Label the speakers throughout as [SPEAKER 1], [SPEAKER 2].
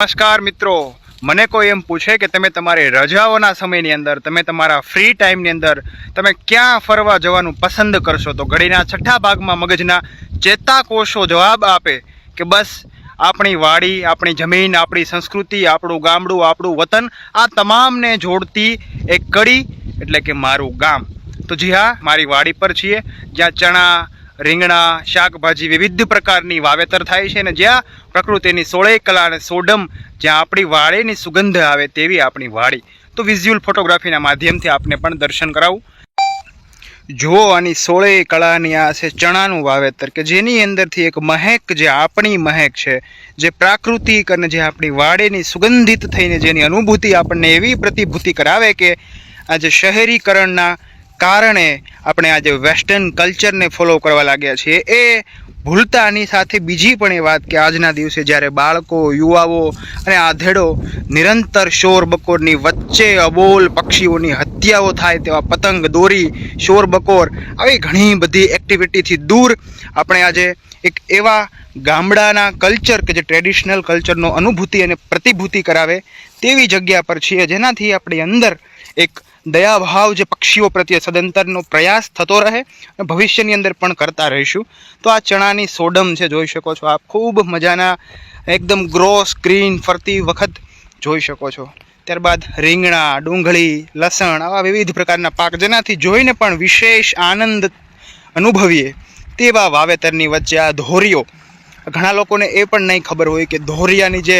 [SPEAKER 1] નમસ્કાર મિત્રો. મને કોઈ એમ પૂછે કે તમે તમારી રજાઓના સમયની અંદર, તમે તમારા ફ્રી ટાઈમની અંદર, તમે ક્યાં ફરવા જવાનું પસંદ કરશો? તો ઘડીના છઠ્ઠા ભાગમાં મગજના ચેતાકોષો જવાબ આપે કે બસ, આપણી વાડી, આપણી જમીન, આપણી સંસ્કૃતિ, આપણું ગામડું, આપણું વતન, આ તમામને જોડતી એક કડી, એટલે કે મારું ગામ. તો જી હા, મારી વાડી પર છીએ. જ્યાં ચણા રીંગણા, શાકભાજી વિવિધ પ્રકારની વાવેતર થાય છે અને જ્યાં પ્રકૃતિની સોળે કલા અને સોડમ જ્યાં આપણી વાડીની સુગંધ આવે તેવી આપણી વાડી તો વિઝ્યુઅલ ફોટોગ્રાફીના માધ્યમથી આપને પણ દર્શન કરાવું. જુઓ આની સોળે કળાની આ છે ચણાનું વાવેતર કે જેની અંદરથી એક મહેક જે આપણી મહેક છે, જે પ્રાકૃતિક અને જે આપણી વાડેની સુગંધિત થઈને જેની અનુભૂતિ આપણને એવી પ્રતિભૂતિ કરાવે કે આજે શહેરીકરણના કારણે આપણે આજે વેસ્ટર્ન કલ્ચરને ફોલો કરવા લાગ્યા છીએ. એ ભૂલતાની સાથે બીજી પણ એ વાત કે આજના દિવસે જ્યારે બાળકો, યુવાઓ અને આધેડો નિરંતર શોર બકોરની વચ્ચે અબોલ પક્ષીઓની હત્યાઓ થાય તેવા પતંગ દોરી, શોર બકોર, આવી ઘણી બધી એક્ટિવિટીથી દૂર આપણે આજે એક એવા ગામડાના કલ્ચર કે જે ટ્રેડિશનલ કલ્ચરનો અનુભૂતિ અને પ્રતિભૂતિ કરાવે તેવી જગ્યા પર છીએ. જેનાથી આપણી અંદર એક દયાભાવ જે પક્ષીઓ પ્રત્યે સદંતરનો પ્રયાસ થતો રહે અને ભવિષ્યની અંદર પણ કરતા રહીશું. તો આ ચણાની સોડમ છે, જોઈ શકો છો આપ. ખૂબ મજાના, એકદમ ગ્રોસ ગ્રીન ફરતી વખત જોઈ શકો છો. ત્યારબાદ રીંગણા, ડુંગળી, લસણ આવા વિવિધ પ્રકારના પાક જેનાથી જોઈને પણ વિશેષ આનંદ અનુભવીએ. તેવા વાવેતરની વચ્ચે આ ધોરીઓ. ઘણા લોકોને એ પણ નહીં ખબર હોય કે ધોરિયાની જે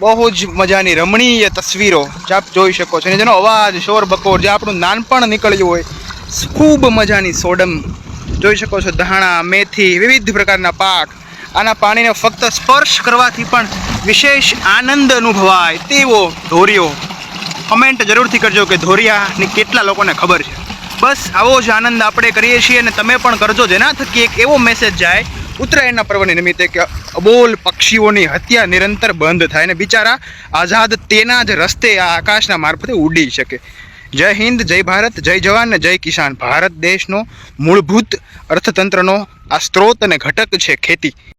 [SPEAKER 1] બહુ જ મજાની રમણીય તસવીરો જે આપ જોઈ શકો છો અને જેનો અવાજ, શોર, બકોર જે આપણું નાનપણ નીકળ્યું હોય, ખૂબ મજાની સોડમ જોઈ શકો છો. ધાણા, મેથી, વિવિધ પ્રકારના પાક. આના પાણીને ફક્ત સ્પર્શ કરવાથી પણ વિશેષ આનંદ અનુભવાય તેવો ધોરિયો કમેન્ટ જરૂરથી કરજો કે ધોરિયાની કેટલા લોકોને ખબર છે. બસ આવો જ આનંદ આપણે કરીએ છીએ અને તમે પણ કરજો જેના થકી એક એવો મેસેજ જાય, ઉત્તરાયણના પર્વની નિમિત્તે કે અબોલ પક્ષીઓની હત્યા નિરંતર બંધ થાય અને બિચારા આઝાદ તેના જ રસ્તે આ આકાશના મારફતે ઉડી શકે. જય હિન્દ, જય ભારત, જય જવાન ને જય કિસાન. ભારત દેશનો મૂળભૂત અર્થતંત્રનો આ સ્ત્રોત અને ઘટક છે ખેતી.